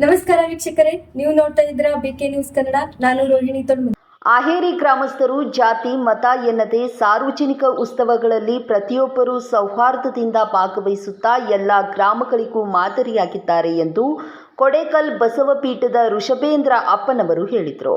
ನಮಸ್ಕಾರ ವೀಕ್ಷಕರೇ, ನೀವು ನೋಡ್ತಾ ಇದ್ರ ಬಿಕೆ ನ್ಯೂಸ್ ಕನ್ನಡ ನಾನು ರೋಹಿಣಿ ತೊಳ್ಮು ಆಹೇರಿ ಗ್ರಾಮಸ್ಥರು ಜಾತಿ, ಮತ ಎನ್ನದೆ ಸಾರ್ವಜನಿಕ ಉತ್ಸವಗಳಲ್ಲಿ ಪ್ರತಿಯೊಬ್ಬರೂ ಸೌಹಾರ್ದದಿಂದ ಭಾಗವಹಿಸುತ್ತಾ ಎಲ್ಲ ಗ್ರಾಮಗಳಿಗೂ ಮಾದರಿಯಾಗಿದ್ದಾರೆ ಎಂದು ಕೊಡೇಕಲ್ ಬಸವಪೀಠದ ಋಷಭೇಂದ್ರ ಅಪ್ಪನವರು ಹೇಳಿದರು.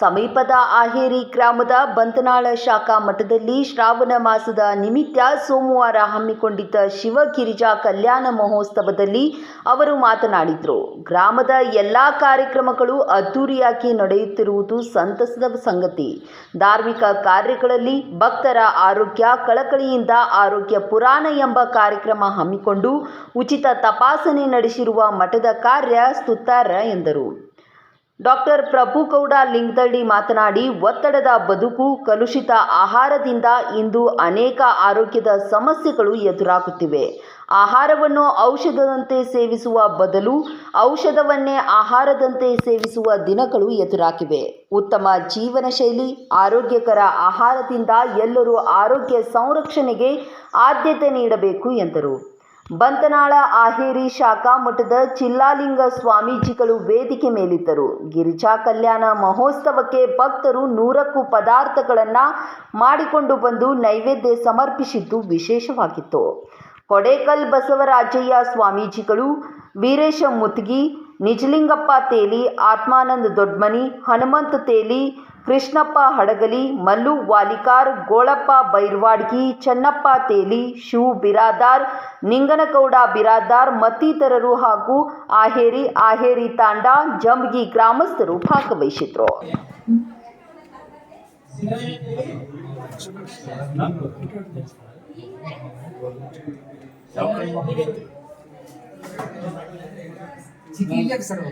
ಸಮೀಪದ ಆಹೇರಿ ಗ್ರಾಮದ ಬಂತನಾಳ ಶಾಖಾ ಮಠದಲ್ಲಿ ಶ್ರಾವಣ ಮಾಸದ ನಿಮಿತ್ತ ಸೋಮವಾರ ಹಮ್ಮಿಕೊಂಡಿದ್ದ ಶಿವಗಿರಿಜಾ ಕಲ್ಯಾಣ ಮಹೋತ್ಸವದಲ್ಲಿ ಅವರು ಮಾತನಾಡಿದರು. ಗ್ರಾಮದ ಎಲ್ಲ ಕಾರ್ಯಕ್ರಮಗಳು ಅದ್ದೂರಿಯಾಗಿ ನಡೆಯುತ್ತಿರುವುದು ಸಂತಸದ ಸಂಗತಿ. ಧಾರ್ಮಿಕ ಕಾರ್ಯಗಳಲ್ಲಿ ಭಕ್ತರ ಆರೋಗ್ಯ, ಕಳಕಳಿಯಿಂದ ಆರೋಗ್ಯ ಪುರಾಣ ಎಂಬ ಕಾರ್ಯಕ್ರಮ ಹಮ್ಮಿಕೊಂಡು ಉಚಿತ ತಪಾಸಣೆ ನಡೆಸಿರುವ ಮಠದ ಕಾರ್ಯ ಸ್ತುತ್ಯಾರ ಎಂದರು. ಡಾಕ್ಟರ್ ಪ್ರಭುಗೌಡ ಲಿಂಗದಳ್ಳಿ ಮಾತನಾಡಿ, ಒತ್ತಡದ ಬದುಕು, ಕಲುಷಿತ ಆಹಾರದಿಂದ ಇಂದು ಅನೇಕ ಆರೋಗ್ಯದ ಸಮಸ್ಯೆಗಳು ಎದುರಾಗುತ್ತಿವೆ. ಆಹಾರವನ್ನು ಔಷಧದಂತೆ ಸೇವಿಸುವ ಬದಲು ಔಷಧವನ್ನೇ ಆಹಾರದಂತೆ ಸೇವಿಸುವ ದಿನಗಳು ಎದುರಾಗಿವೆ. ಉತ್ತಮ ಜೀವನ ಶೈಲಿ ಆರೋಗ್ಯಕರ ಆಹಾರದಿಂದ ಎಲ್ಲರೂ ಆರೋಗ್ಯ ಸಂರಕ್ಷಣೆಗೆ ಆದ್ಯತೆ ನೀಡಬೇಕು ಎಂದರು. ಬಂತನಾಳ ಆಹೇರಿ ಶಾಖಾ ಮಠದ ಚಿಲ್ಲಾಲಿಂಗ ಸ್ವಾಮೀಜಿಗಳು ವೇದಿಕೆ ಮೇಲಿದ್ದರು. ಗಿರಿಜಾ ಕಲ್ಯಾಣ ಮಹೋತ್ಸವಕ್ಕೆ ಭಕ್ತರು ನೂರಕ್ಕೂ ಪದಾರ್ಥಗಳನ್ನು ಮಾಡಿಕೊಂಡು ಬಂದು ನೈವೇದ್ಯ ಸಮರ್ಪಿಸಿದ್ದು ವಿಶೇಷವಾಗಿತ್ತು. ಕೊಡೇಕಲ್ ಬಸವರಾಜಯ್ಯ ಸ್ವಾಮೀಜಿಗಳು, ವೀರೇಶ ಮುತ್ಗಿ, ನಿಜಲಿಂಗಪ್ಪ ತೇಲಿ, ಆತ್ಮಾನಂದ ದೊಡ್ಮನಿ, ಹನುಮಂತ ತೇಲಿ ಕೃಷ್ಣಪ್ಪ ಹಡಗಲಿ, ಮಲ್ಲು ವಾಲಿಕಾರ್, ಗೋಳಪ್ಪ ಬೈರ್ವಾಡ್ಗಿ ಚನ್ನಪ್ಪ ತೇಲಿ ಶಿವು ಬಿರಾದಾರ್, ನಿಂಗನಗೌಡ ಬಿರಾದಾರ್ ಮತ್ತಿತರರು ಹಾಗೂ ಆಹೇರಿ ಆಹೇರಿ ತಾಂಡ ಜಂಬಗಿ ಗ್ರಾಮಸ್ಥರು ಭಾಗವಹಿಸಿದ್ರು. ಚಿಕ್ಕ ಸರ್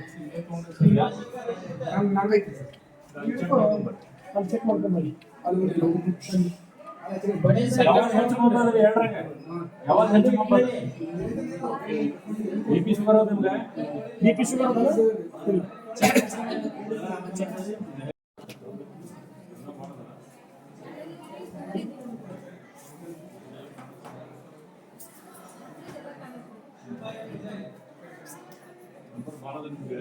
ಅಲ್ಲಿ ಚೆಕ್ ಮಾಡ್ಕೊಂಬಲ್ಲಿ ಅಲ್ಲಿ ಯಾವಾಗ ಹಂಚ್ಕೊಂಬಂದ್ರಿ ಹೇಳ್ರಂಗ ಯಾವಾಗ ಹಂಚ್ಕೊಂಬಂದ್ರಿ ಬಿ ಪಿ ಶುಗರ್ ನಿಮ್ಗೆ ಬಿ ಪಿ ಶುಗರ್ ಭಾಳ ನಿಮ್ಗೆ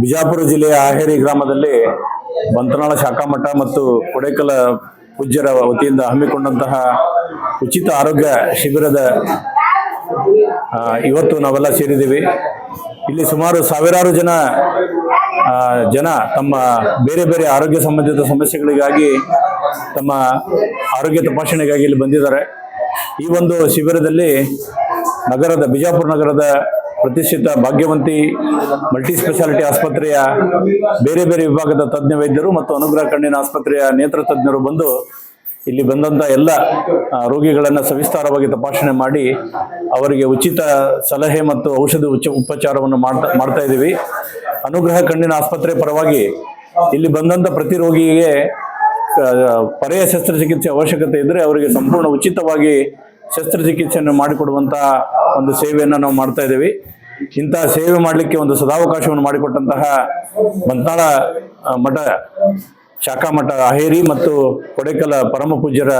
ಬಿಜಾಪುರ ಜಿಲ್ಲೆಯ ಆಹೇರಿ ಗ್ರಾಮದಲ್ಲಿ ಬಂತನಾಳ ಶಾಖಾ ಮಠ ಮತ್ತು ಕೊಡೇಕಲ ಪೂಜ್ಯರ ವತಿಯಿಂದ ಹಮ್ಮಿಕೊಂಡಂತಹ ಉಚಿತ ಆರೋಗ್ಯ ಶಿಬಿರದ ಇವತ್ತು ನಾವೆಲ್ಲ ಸೇರಿದ್ದೀವಿ. ಇಲ್ಲಿ ಸುಮಾರು ಸಾವಿರಾರು ಜನ ಜನ ತಮ್ಮ ಬೇರೆ ಬೇರೆ ಆರೋಗ್ಯ ಸಂಬಂಧಿತ ಸಮಸ್ಯೆಗಳಿಗಾಗಿ ತಮ್ಮ ಆರೋಗ್ಯ ತಪಾಸಣೆಗಾಗಿ ಇಲ್ಲಿ ಬಂದಿದ್ದಾರೆ. ಈ ಒಂದು ಶಿಬಿರದಲ್ಲಿ ನಗರದ, ಬಿಜಾಪುರ ನಗರದ ಪ್ರತಿಷ್ಠಿತ ಭಾಗ್ಯವಂತಿ ಮಲ್ಟಿ ಸ್ಪೆಷಾಲಿಟಿ ಆಸ್ಪತ್ರೆಯ ಬೇರೆ ಬೇರೆ ವಿಭಾಗದ ತಜ್ಞ ವೈದ್ಯರು ಮತ್ತು ಅನುಗ್ರಹ ಕಣ್ಣಿನ ಆಸ್ಪತ್ರೆಯ ನೇತ್ರ ತಜ್ಞರು ಬಂದು ಇಲ್ಲಿ ಬಂದಂಥ ಎಲ್ಲ ರೋಗಿಗಳನ್ನು ಸವಿಸ್ತಾರವಾಗಿ ತಪಾಸಣೆ ಮಾಡಿ ಅವರಿಗೆ ಉಚಿತ ಸಲಹೆ ಮತ್ತು ಔಷಧ ಉಚ, ಉಪಚಾರವನ್ನು ಮಾಡ್ತಾ ಮಾಡ್ತಾ ಇದ್ದೀವಿ. ಅನುಗ್ರಹ ಕಣ್ಣಿನ ಆಸ್ಪತ್ರೆ ಪರವಾಗಿ ಇಲ್ಲಿ ಬಂದಂಥ ಪ್ರತಿ ರೋಗಿಗೆ ಪರೆಯ ಶಸ್ತ್ರಚಿಕಿತ್ಸೆ ಅವಶ್ಯಕತೆ ಇದ್ದರೆ ಅವರಿಗೆ ಸಂಪೂರ್ಣ ಉಚಿತವಾಗಿ ಶಸ್ತ್ರಚಿಕಿತ್ಸೆಯನ್ನು ಮಾಡಿಕೊಡುವಂಥ ಒಂದು ಸೇವೆಯನ್ನು ನಾವು ಮಾಡ್ತಾ ಇದ್ದೀವಿ. ಇಂತಹ ಸೇವೆ ಮಾಡಲಿಕ್ಕೆ ಒಂದು ಸದಾವಕಾಶವನ್ನು ಮಾಡಿಕೊಟ್ಟಂತಹ ಬಂತಾಳ ಮಠ, ಶಾಖಾ ಮಠ ಅಹೇರಿ ಮತ್ತು ಕೊಡೇಕಲ ಪರಮ ಪೂಜ್ಯರ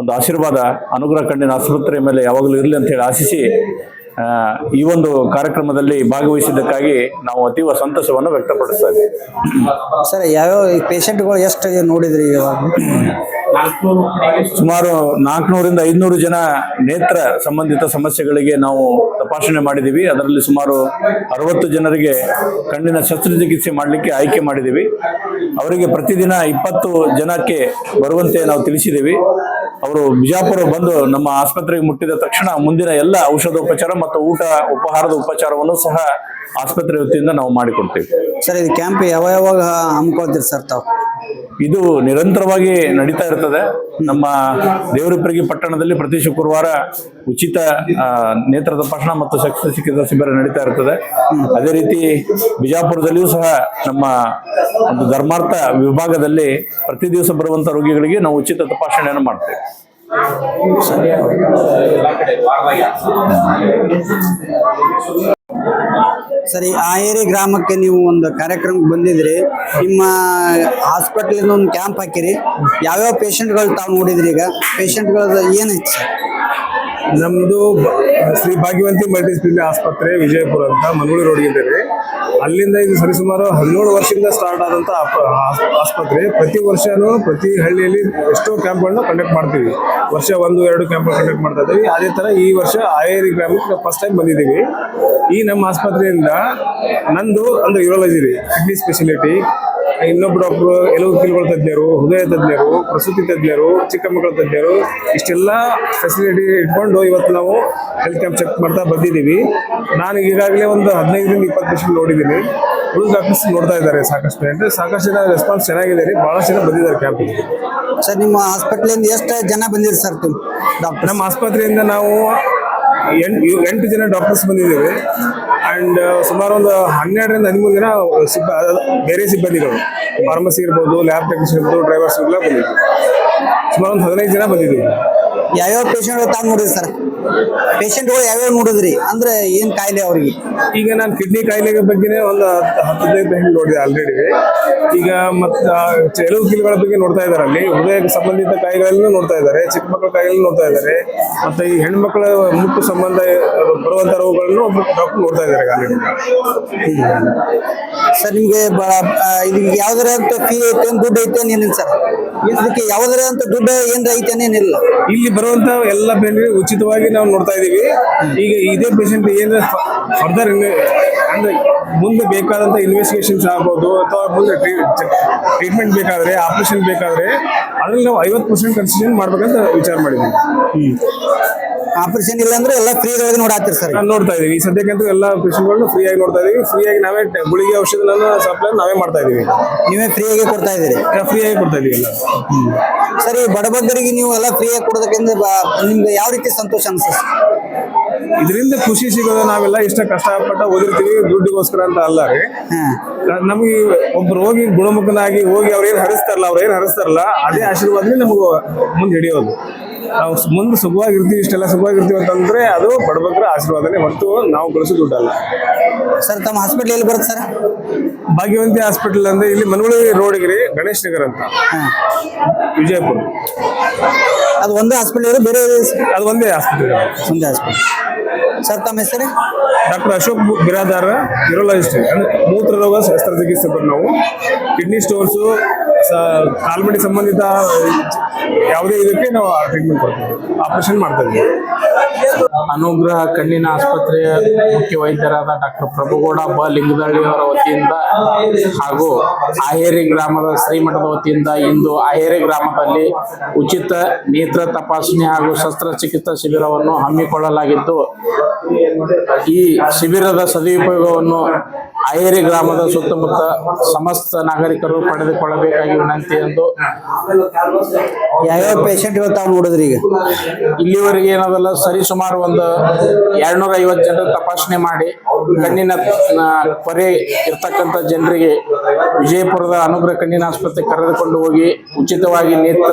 ಒಂದು ಆಶೀರ್ವಾದ, ಅನುಗ್ರಹ ಕಣ್ಣಿನ ಆಸ್ಪತ್ರೆಯ ಮೇಲೆ ಯಾವಾಗಲೂ ಇರಲಿ ಅಂತ ಹೇಳಿ ಆಶಿಸಿ ಈ ಒಂದು ಕಾರ್ಯಕ್ರಮದಲ್ಲಿ ಭಾಗವಹಿಸಿದ್ದಕ್ಕಾಗಿ ನಾವು ಅತೀವ ಸಂತೋಷವನ್ನು ವ್ಯಕ್ತಪಡಿಸ್ತಾ ಇದ್ದೀವಿ. ಸರ್ ಯಾವ್ಯಾವ ಪೇಷಂಟ್ಗಳು ಎಷ್ಟು ನೋಡಿದ್ರಿ ಸುಮಾರು ನಾಲ್ಕುನೂರಿಂದ ಐದುನೂರು ಜನ ನೇತ್ರ ಸಂಬಂಧಿತ ಸಮಸ್ಯೆಗಳಿಗೆ ನಾವು ತಪಾಸಣೆ ಮಾಡಿದ್ದೀವಿ. ಅದರಲ್ಲಿ ಸುಮಾರು ಅರವತ್ತು ಜನರಿಗೆ ಕಣ್ಣಿನ ಶಸ್ತ್ರಚಿಕಿತ್ಸೆ ಮಾಡಲಿಕ್ಕೆ ಆಯ್ಕೆ ಮಾಡಿದ್ದೀವಿ. ಅವರಿಗೆ ಪ್ರತಿದಿನ ಇಪ್ಪತ್ತು ಜನಕ್ಕೆ ಬರುವಂತೆ ನಾವು ತಿಳಿಸಿದ್ದೀವಿ. ಅವರು ಬಿಜಾಪುರ ಬಂದು ನಮ್ಮ ಆಸ್ಪತ್ರೆಗೆ ಮುಟ್ಟಿದ ತಕ್ಷಣ ಮುಂದಿನ ಎಲ್ಲ ಔಷಧೋಪಚಾರ ಮತ್ತು ಊಟ ಉಪಹಾರದ ಉಪಚಾರವನ್ನು ಸಹ ಆಸ್ಪತ್ರೆ ವತಿಯಿಂದ ನಾವು ಮಾಡಿಕೊಡ್ತೇವೆ. ಸರ್ ಇದು ಕ್ಯಾಂಪ್ ಯಾವ ಯಾವಾಗ ಹಮ್ಮಿಕೊಳ್ತೀರಿ ಸರ್ ತಾವು? ಇದು ನಿರಂತರವಾಗಿ ನಡೀತಾ ಇರ್ತದೆ. ನಮ್ಮ ದೇವರಿಪ್ಪರಿಗೆ ಪಟ್ಟಣದಲ್ಲಿ ಪ್ರತಿ ಶುಕ್ರವಾರ ಉಚಿತ ನೇತ್ರ ತಪಾಸಣಾ ಮತ್ತು ಶಸ್ತ್ರಚಿಕಿತ್ಸಾ ಶಿಬಿರ ನಡೀತಾ ಇರ್ತದೆ. ಅದೇ ರೀತಿ ಬಿಜಾಪುರದಲ್ಲಿಯೂ ಸಹ ನಮ್ಮ ಒಂದು ಧರ್ಮಾರ್ಥ ವಿಭಾಗದಲ್ಲಿ ಪ್ರತಿ ದಿವಸ ಬರುವಂತ ರೋಗಿಗಳಿಗೆ ನಾವು ಉಚಿತ ತಪಾಸಣೆಯನ್ನು ಮಾಡ್ತೇವೆ. ಸರಿ, ಆಯೇರಿ ಗ್ರಾಮಕ್ಕೆ ನೀವು ಒಂದು ಕಾರ್ಯಕ್ರಮಕ್ಕೆ ಬಂದಿದ್ರಿ ನಿಮ್ಮ ಹಾಸ್ಪಿಟಲ್ ಒಂದು ಕ್ಯಾಂಪ್ ಹಾಕಿರಿ. ಯಾವ್ಯಾವ ಪೇಷಂಟ್ಗಳು ತಾವು ನೋಡಿದ್ರಿ ಈಗ? ಪೇಷಂಟ್ಗಳ ಏನು ಸರ್? ನಮ್ದು ಬ- ಶ್ರೀ ಭಾಗ್ಯವಂತಿ ಮಲ್ಟಿ ಸ್ಪೆಷಾಲಿಟಿ ಆಸ್ಪತ್ರೆ ವಿಜಯಪುರ ಅಂತ ಮನಗುಳಿ ರೋಡ್ ಇದೆ ಅಲ್ಲಿಂದ ಇದು ಸರಿಸುಮಾರು ಹದಿನೇಳು ವರ್ಷದಿಂದ ಸ್ಟಾರ್ಟ್ ಆದಂಥ ಆಸ್- ಆಸ್ಪತ್ರೆ. ಪ್ರತಿ ವರ್ಷನೂ ಪ್ರತಿ ಹಳ್ಳಿಯಲ್ಲಿ ಎಷ್ಟೋ ಕ್ಯಾಂಪ್ಗಳನ್ನ ಕಂಡಕ್ಟ್ ಮಾಡ್ತೀವಿ. ವರ್ಷ ಒಂದು, ಎರಡು ಕ್ಯಾಂಪ್ ಕಂಡಕ್ಟ್ ಮಾಡ್ತಾ ಇದ್ದೀವಿ. ಅದೇ ಥರ ಈ ವರ್ಷ ಆಯೇರಿ ಗ್ರಾಮಕ್ಕೆ ಫಸ್ಟ್ ಟೈಮ್ ಬಂದಿದ್ದೀವಿ. ಈ ನಮ್ಮ ಆಸ್ಪತ್ರೆಯಿಂದ ನಂದು ಅಂದರೆ ಯೂರಾಲಜಿ ರೀ ಕಿಡ್ನಿ ಸ್ಪೆಷಾಲಿಟಿ ಇನ್ನೊಬ್ಬ ಡಾಕ್ಟ್ರು ಎಲುವು ಕೀಲುಗಳ ತಜ್ಞರು ಹೃದಯ ತಜ್ಞರು ಪ್ರಸೂತಿ ತಜ್ಞರು ಚಿಕ್ಕ ಮಕ್ಕಳ ತಜ್ಞರು ಇಷ್ಟೆಲ್ಲ ಫೆಸಿಲಿಟಿ ಇಟ್ಕೊಂಡು ಇವತ್ತು ನಾವು ಹೆಲ್ತ್ ಕ್ಯಾಂಪ್ ಚೆಕ್ ಮಾಡ್ತಾ ಬಂದಿದ್ದೀವಿ. ನಾನು ಈಗಾಗಲೇ ಒಂದು ಹದಿನೈದರಿಂದ ಇಪ್ಪತ್ತು ಪೇಷಂಟ್ ನೋಡಿದ್ದೀನಿ. ಉಳಿದ ಡಾಕ್ಟರ್ಸ್ ನೋಡ್ತಾ ಇದ್ದಾರೆ ಸಾಕಷ್ಟು ಅಂದರೆ ಸಾಕಷ್ಟು ಜನ ರೆಸ್ಪಾನ್ಸ್ ಚೆನ್ನಾಗಿದೆ ರೀ ಭಾಳಷ್ಟು ಜನ ಬಂದಿದ್ದಾರೆ ಕ್ಯಾಂಪಿಗೆ ಸರ್ ನಿಮ್ಮ ಹಾಸ್ಪಿಟ್ಲಿಂದ ಎಷ್ಟು ಜನ ಬಂದಿರಿ ಸರ್ ಡಾಕ್ಟರ್ ನಮ್ಮ ಆಸ್ಪತ್ರೆಯಿಂದ ನಾವು ಎಂಟು ಎಂಟು ಜನ ಡಾಕ್ಟರ್ಸ್ ಬಂದಿದ್ದೇವೆ. ಅಂಡ್ ಸುಮಾರು ಒಂದು ಹನ್ನೆರಡರಿಂದ ಹದಿಮೂರು ಜನ ಸಿಬ್ಬ ಬೇರೆ ಸಿಬ್ಬಂದಿಗಳು. ಫಾರ್ಮಸಿ ಇರ್ಬೋದು, ಲ್ಯಾಬ್ ಟೆಕ್ನಿಷಿಯನ್ ಇರ್ಬೋದು, ಡ್ರೈವರ್ಸ್ ಎಲ್ಲ ಬಂದಿದ್ವಿ ಸುಮಾರು ಒಂದು ಹದಿನೈದು ಜನ ಬಂದಿದ್ದೀವಿ. ಯಾವ್ಯಾವ ಪೇಷಂಟ್ ನೋಡಿದ್ರಿ ಸರ್? ಪೇಷಂಟ್ಗಳು ಯಾವ್ಯಾವ ನೋಡಿದ್ರಿ? ಅಂದ್ರೆ ಏನ್ ಕಾಯಿಲೆ ಅವ್ರಿಗೆ? ಈಗ ನಾನು ಕಿಡ್ನಿ ಕಾಯಿಲೆ ಬಗ್ಗೆ ಒಂದು ಹತ್ತು ಹದಿನೈದು ಪೇಷಂಟ್ ನೋಡಿದೆ ಆಲ್ರೆಡಿ ಈಗ ಮತ್ತೆ ಎಲುವು ಕಿಲ್ಗಳ ಬಗ್ಗೆ ನೋಡ್ತಾ ಇದ್ದಾರೆ ಅಲ್ಲಿ. ಹೃದಯ ಸಂಬಂಧಿತ ಕಾಯಿಲೆಗಳನ್ನು ನೋಡ್ತಾ ಇದ್ದಾರೆ ಚಿಕ್ಕ ಮಕ್ಕಳ ಕಾಯಿಲೆ ನೋಡ್ತಾ ಇದ್ದಾರೆ ಮತ್ತೆ ಈ ಹೆಣ್ಮಕ್ಳ ಮುಟ್ಟು ಸಂಬಂಧ ಬರುವಂತ ರೋಗಗಳನ್ನು ಡಾಕ್ಟರ್ ನೋಡ್ತಾ ಇದ್ದಾರೆ ಆಲ್ರೆಡಿ ಸರ್ ನಿಮ್ಗೆ ಇದು ಯಾವ್ದಾರ ಅಂತ ಫೀ ಐತೆ ದುಡ್ಡು ಐತೆ ಏನಿಲ್ಲ ಸರ್? ಇದಕ್ಕೆ ಯಾವ್ದಾರ ಅಂತ ದುಡ್ಡು ಏನ್ ಐತೆ ಏನಿಲ್ಲ ಇಲ್ಲಿ? ಬರುವಂತ ಎಲ್ಲ ಪೇಷಂಟ್ ಉಚಿತವಾಗಿ ನಾವು ನೋಡ್ತಾ ಇದೀವಿ. ಈಗ ಇದೇ ಪೇಷಂಟ್ ಏನು ಫರ್ದರ್ ಅಂದ್ರೆ ಮುಂದೆ ಬೇಕಾದಂತ ಇನ್ವೆಸ್ಟಿಗೇಷನ್ಸ್ ಆಗ್ಬೋದು, ಅಥವಾ ಮುಂದೆ ಟ್ರೀಟ್ಮೆಂಟ್ ಬೇಕಾದ್ರೆ ಆಪರೇಷನ್ ಬೇಕಾದ್ರೆ, ಅದ್ರಲ್ಲಿ ನಾವು ಐವತ್ತು ಪರ್ಸೆಂಟ್ ಕನ್ಸಿಡರ್ ಮಾಡ್ಬೇಕಂತ ವಿಚಾರ ಮಾಡಿದ್ದೀವಿ. ಆಪರೇಷನ್ ಇಲ್ಲ ಅಂದ್ರೆ ಎಲ್ಲ ಫ್ರೀ ಒಳಗೆ ನೋಡಾತಿರ್ ಸರ್ ನೋಡ್ತಾ ಇದೀವಿ. ಈ ಸದ್ಯಕ್ಕಂತೂ ಎಲ್ಲ ಪೇಷಂಟ್ಗಳನ್ನು ಫ್ರೀ ಆಗಿ ನೋಡ್ತಾ ಇದೀವಿ. ಫ್ರೀ ಆಗಿ ನಾವೇ ಟ- ಗುಳಿಗೆ ಔಷಧನ ಸಪ್ಲೈ ನಾವೇ ಮಾಡ್ತಾ ಇದೀವಿ. ನೀವೇ ಫ್ರೀಯಾಗಿ ಕೊಡ್ತಾ ಇದ್ದೀರಿ? ಫ್ರೀ ಆಗಿ ಕೊಡ್ತಾ ಇದೀವಿ ಸರ್ ಈ ಬಡಬಗ್ಗರಿಗೆ ನೀವು ಎಲ್ಲ ಫ್ರೀಯಾಗಿ ಕೊಡೋದಕ್ಕಿಂತ ಬ- ನಿಮ್ಗೆ ಯಾವ ರೀತಿ ಸಂತೋಷ ಅನ್ಸುತ್ತೆ? ಇದರಿಂದ ಖುಷಿ ಸಿಗೋದು ನಾವೆಲ್ಲ ಇಷ್ಟ ಕಷ್ಟಪಟ್ಟು ಓದಿರ್ತೀವಿ. ದುಡ್ಡಿಗೋಸ್ಕರ ಅಂತ ಅಲ್ಲ ರೀ. ಹಾ. ನಮಗೆ ಒಬ್ಬ ರೋಗಿ ಗುಣಮುಖನಾಗಿ ಹೋಗಿ ಅವ್ರೇನು ಹರಿಸ್ತಾರಲ್ಲ ಅವ್ರೇನು ಹರಿಸ್ತಾರಲ್ಲ ಅದೇ ಆಶೀರ್ವಾದನೇ ನಮಗೂ ಮುಂದೆ ಹಿಡಿಯೋದು. ನಾವು ಮುಂದೆ ಸುಖವಾಗಿರ್ತೀವಿ ಇಷ್ಟೆಲ್ಲ ಸುಖವಾಗಿರ್ತೀವಿ ಅಂತಂದ್ರೆ ಅದು ಬಡಬಗ್ರ ಆಶೀರ್ವಾದನೇ ಹೊರತು ನಾವು ಗಳಿಸೋ ದುಡ್ಡಲ್ಲ. ಸರ್ ತಮ್ಮ ಹಾಸ್ಪಿಟಲ್ ಎಲ್ಲಿ ಬರುತ್ತೆ ಸರ್? ಭಾಗ್ಯವಂತಿ ಹಾಸ್ಪಿಟಲ್ ಅಂದ್ರೆ ಇಲ್ಲಿ ಮನಗುಳಿ ರೋಡ್ ರೀ ಗಣೇಶ್ ನಗರ್ ಅಂತ. ವಿಜಯಪುರ. ಅದು ಒಂದೇ ಹಾಸ್ಪಿಟಲ್ ಬೇರೆ ಅದು ಒಂದೇ ಹಾಸ್ಪಿಟಲ್ ಒಂದೇ ಹಾಸ್ಪಿಟಲ್ ಸರ್ ತಮ್ಮ ಹೆಸರು? ಡಾಕ್ಟರ್ ಅಶೋಕ್ ಬಿರಾದಾರ ಯೂರೋಲಜಿಸ್ಟ್ ಅಂದ್ರೆ ಚಿಕಿತ್ಸೆ ಬಂದು ನಾವು. ಕಿಡ್ನಿ ಸ್ಟೋನ್ಸು ಕಾಲ್ಮಡಿ ಸಂಬಂಧಿತ, ಯಾವುದೇ ಇದಕ್ಕೆ ನಾವು ಟ್ರೀಟ್ಮೆಂಟ್ ಕೊಡ್ತೀವಿ. ಆಪರೇಷನ್ ಮಾಡ್ತಾ ಇದ್ದೀವಿ. ಅನುಗ್ರಹ ಕಣ್ಣಿನ ಆಸ್ಪತ್ರೆಯ ಮುಖ್ಯ ವೈದ್ಯರಾದ ಡಾಕ್ಟರ್ ಪ್ರಭುಗೌಡ ಬ ಲಿಂಗದಳ್ಳಿ ಅವರ ವತಿಯಿಂದ ಹಾಗೂ ಆಹೇರಿ ಗ್ರಾಮದ ಶ್ರೀಮಠದ ವತಿಯಿಂದ ಇಂದು ಆಹೇರಿ ಗ್ರಾಮದಲ್ಲಿ ಉಚಿತ ನೇತ್ರ ತಪಾಸಣೆ ಹಾಗೂ ಶಸ್ತ್ರಚಿಕಿತ್ಸಾ ಶಿಬಿರವನ್ನು ಹಮ್ಮಿಕೊಳ್ಳಲಾಗಿದ್ದು ಈ ಶಿಬಿರದ ಸದುಪಯೋಗವನ್ನು ಆಯೇರಿ ಗ್ರಾಮದ ಸುತ್ತಮುತ್ತ ಸಮಸ್ತ ನಾಗರಿಕರು ಪಡೆದುಕೊಳ್ಳಬೇಕಾಗಿ ವಿನಂತಿ ಎಂದು ಯಾವ್ಯಾವ ಪೇಷಂಟ್ ತಾವು ನೋಡಿದ್ರಿ ಈಗ? ಇಲ್ಲಿವರೆಗೆ ಏನದಲ್ಲ ಸರಿ ಸುಮಾರು ಒಂದು ಎರಡ್ನೂರ ಐವತ್ತು ಜನರು ತಪಾಸಣೆ ಮಾಡಿ ಕಣ್ಣಿನ ಪೊರೆ ಕೊರೆ ಇರ್ತಕ್ಕಂಥ ಜನರಿಗೆ ವಿಜಯಪುರದ ಅನುಗ್ರಹ ಕಣ್ಣಿನ ಆಸ್ಪತ್ರೆ ಕರೆದುಕೊಂಡು ಹೋಗಿ ಉಚಿತವಾಗಿ ನೇತ್ರ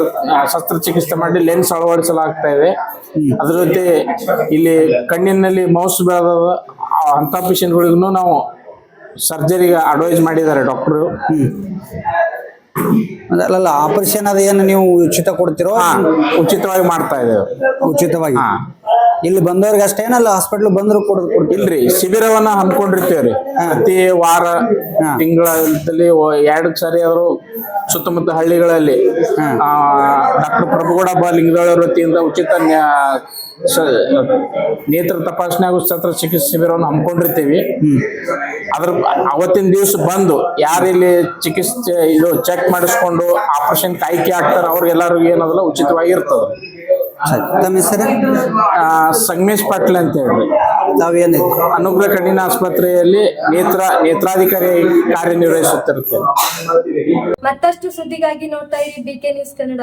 ಶಸ್ತ್ರಚಿಕಿತ್ಸೆ ಮಾಡಿ ಲೆನ್ಸ್ ಅಳವಡಿಸಲಾಗ್ತಾ ಇದೆ. ಅದರ ಜೊತೆ ಇಲ್ಲಿ ಕಣ್ಣಿನಲ್ಲಿ ಮೌಸ್ ಬೆಳೆದ ಅಂಥ ಪೇಷಂಟ್ಗಳಿಗೂ ನಾವು ಸರ್ಜರಿಗೆ ಅಡ್ವೈಸ್ ಮಾಡಿದ್ದಾರೆ ಡಾಕ್ಟ್ರು ಅಲ್ಲ ಆಪರೇಷನ್ ಅದ ಏನು ನೀವು ಉಚಿತ ಕೊಡ್ತಿರೋ? ಉಚಿತವಾಗಿ ಮಾಡ್ತಾ ಇದ್ದೇವೆ. ಉಚಿತವಾಗಿ? ಇಲ್ಲಿ ಬಂದವ್ರಿಗೆ ಅಷ್ಟೇ ಏನಲ್ಲ ಹಾಸ್ಪಿಟ್ಲ್ ಬಂದ್ರು ಕೊಡೋದು ಶಿಬಿರವನ್ನ ಹಮ್ಮಿಕೊಂಡಿರ್ತೇವ್ರಿ ಪ್ರತಿ ವಾರ. ತಿಂಗಳಲ್ಲಿ ಎರಡು ಸಾರಿ ಆದ್ರೂ ಸುತ್ತಮುತ್ತ ಹಳ್ಳಿಗಳಲ್ಲಿ ಡಾಕ್ಟರ್ ಪ್ರಭುಗೌಡ ಲಿಂಗದವರ ವೃತ್ತಿಯಿಂದ ಉಚಿತ ನೇತ್ರ ತಪಾಸಣೆ ಹಾಗೂ ಶಸ್ತ್ರ ಚಿಕಿತ್ಸೆ ಶಿಬಿರವನ್ನು ಹಮ್ಮಿಕೊಂಡಿರ್ತೀವಿ. ಅದ್ರ ಅವತ್ತಿನ ದಿವಸ ಬಂದು ಯಾರು ಇಲ್ಲಿ ಚಿಕಿತ್ಸೆ ಇದು ಚೆಕ್ ಮಾಡಿಸ್ಕೊಂಡು ಆಪರೇಷನ್ ಕಾಯ್ಕೆ ಆಗ್ತಾರೆ ಅವ್ರಿಗೆಲ್ಲರಿಗೂ ಏನದಲ್ಲ ಉಚಿತವಾಗಿ ಇರ್ತದೆ ತಮ್ಮ ಹೆಸರು? ಆ, ಸಂಗಮೇಶ್ ಪಾಟೀಲ್ ಅಂತ ಹೇಳಿ ತಾವೇನಿದೆ ಅನುಗ್ರಹ ಕಣ್ಣಿನ ಆಸ್ಪತ್ರೆಯಲ್ಲಿ ನೇತ್ರ ನೇತ್ರಾಧಿಕಾರಿ ಕಾರ್ಯನಿರ್ವಹಿಸುತ್ತಿರುತ್ತೇವೆ. ಮತ್ತಷ್ಟು ಸುದ್ದಿಗಾಗಿ ನೋಡ್ತಾ ಇರಿ ಬಿಕೆ ನ್ಯೂಸ್ ಕನ್ನಡ.